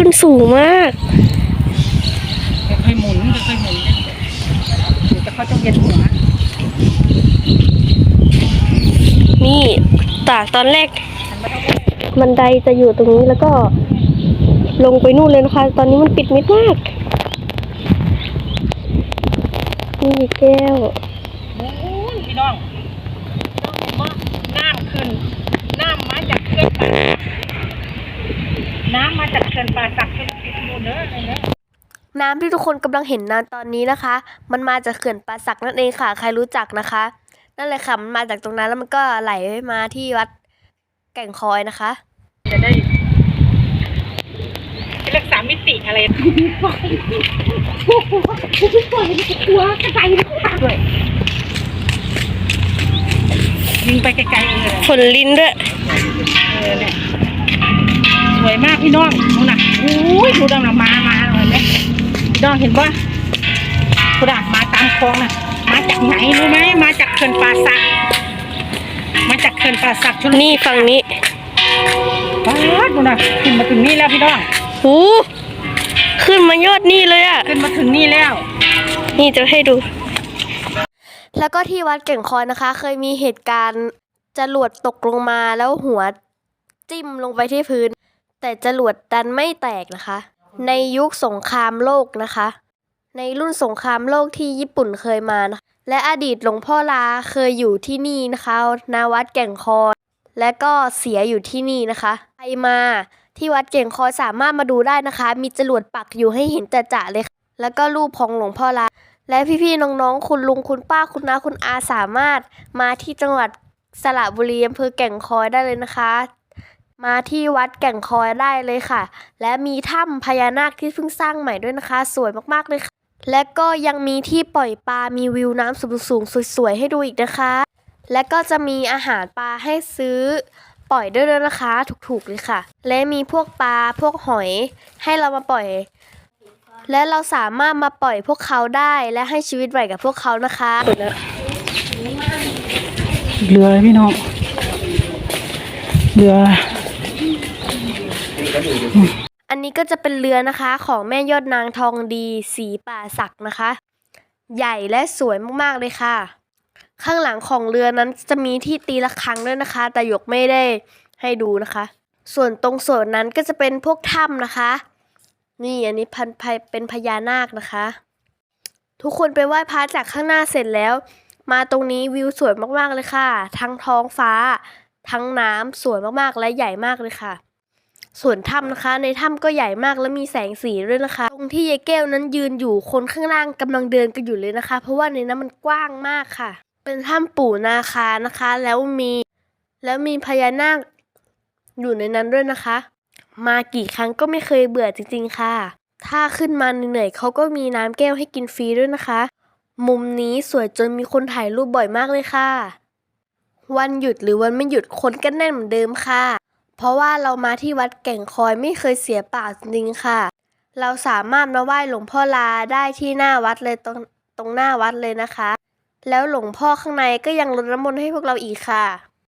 ขึ้นสูงมากค่อยหมุนค่อยหมุนเดี๋ยวจะเขาจะเวียนหัวนี่จากตอนแรกบันไดจะอยู่ตรงนี้แล้วก็ลงไปนู่นเลยนะคะ ตอนนี้มันปิดมิดมาก นี่แก้วพี่น้องพี่น้องเห็นบ่น้ำขึ้น น้ำมาจากเขื่อนป่น มาจากเขื่อนป่าสักเป็นสิบโลเด้อเลยเด้อน้ำที่ทุกคนกำลังเห็นนะตอนนี้นะคะ มันมาจากเขื่อนป่าสักนั่นเองค่ะ ใครรู้จักนะคะ นั่นแหละค่ะ มันมาจากตรงนั้นแล้วมันก็ไหลมาที่วัดแก่งคอยนะคะ จะได้เป็นรักษามิติอะไรด้วยยิงไปไกลๆเลยขนลิ้นด้วยเออเนี่ย สวยมากพี่น้องดูนะอุ้ยดูดังนะมามาเลยไหมพี่น้องเห็นปะกูด่ามาตามคลองน่ะมาจากไหนรู้ไหมมาจากเขื่อนป่าสัก มาจากเขื่อนป่าสักชลบุรีนี่ฝั่งนี้ป้าดดูนะขึ้นมาถึงนี่แล้วพี่น้องหูขึ้นมายอดนี่เลยอะขึ้นมาถึงนี่แล้ว นี่จะให้ดู แล้วก็ที่วัดเก่งคอยนะคะ เคยมีเหตุการณ์จรวดตกลงมาแล้วหัวจิ้มลงไปที่พื้น แต่จรวดดันไม่แตกนะคะ ในยุคสงครามโลกนะคะ ในรุ่นสงครามโลกที่ญี่ปุ่นเคยมานะะและอดีตหลวงพ่อลาเคยอยู่ที่นี่นะคะนาวัดแก่งคอยและก็เสียอยู่ที่นี่นะคะใครมาที่วัดเก่งคอยสามารถมาดูได้นะคะ มีจรวดปักอยู่ให้เห็นจะๆเลยค่ะแล้วก็รูปของหลวงพ่อลาและพี่ๆน้องๆ คุณลุงคุณป้าคุณน้าคุณอาสามารถมาที่จังหวัดสระบุรีอำเภอแก่งคอยได้เลยนะคะ มาที่วัดแก่งคอยได้เลยค่ะ และมีถ้ำพญานาคที่เพิ่งสร้างใหม่ด้วยนะคะ สวยมากๆเลยค่ะ และก็ยังมีที่ปล่อยปลา มีวิวน้ำสูงๆสวยๆให้ดูอีกนะคะ และก็จะมีอาหารปลาให้ซื้อปล่อยด้วยด้วยนะคะ ถูกๆเลยค่ะ และมีพวกปลาพวกหอยให้เรามาปล่อย และเราสามารถมาปล่อยพวกเขาได้และให้ชีวิตใหม่กับพวกเขานะคะเรือพี่น้องเรือ อันนี้ก็จะเป็นเรือนะคะของแม่ยอดนางทองดี สีป่าศักนะคะ ใหญ่และสวยมากๆเลยค่ะ ข้างหลังของเรือนั้นจะมีที่ตีระฆังด้วยนะคะ แต่หยกไม่ได้ให้ดูนะคะ ส่วนตรงส่วนนั้นก็จะเป็นพวกถ้ำนะคะ นี่อันนี้พันเป็นพญานาคนะคะ ทุกคนไปไหว้พระจากข้างหน้าเสร็จแล้ว มาตรงนี้วิวสวยมากๆเลยค่ะ ทั้งท้องฟ้า ทั้งน้ำสวยมากๆและใหญ่มากเลยค่ะ ส่วนถ้ำนะคะ ในถ้ำก็ใหญ่มากและมีแสงสีด้วยนะคะ ตรงที่ยายแก้วนั้นยืนอยู่คนข้างล่างกำลังเดินกันอยู่เลยนะคะ เพราะว่าในนั้นมันกว้างมากค่ะ เป็นถ้ำปู่นาคานะคะ แล้วมี แล้วมีพญานาคอยู่ในนั้นด้วยนะคะ มากี่ครั้งก็ไม่เคยเบื่อจริงๆค่ะ ถ้าขึ้นมาเหนื่อยเขาก็มีน้ำแก้วให้กินฟรีด้วยนะคะ มุมนี้สวยจนมีคนถ่ายรูปบ่อยมากเลยค่ะ วันหยุดหรือวันไม่หยุดคนก็แน่นเหมือนเดิมค่ะ เพราะว่าเรามาที่วัดแก่งคอยไม่เคยเสียเปล่าจริงค่ะ เราสามารถมาไหว้หลวงพ่อลาได้ที่หน้าวัดเลยตรงตรงหน้าวัดเลยนะคะ แล้วหลวงพ่อข้างในก็ยังรดน้ำมนต์ให้พวกเราอีกค่ะ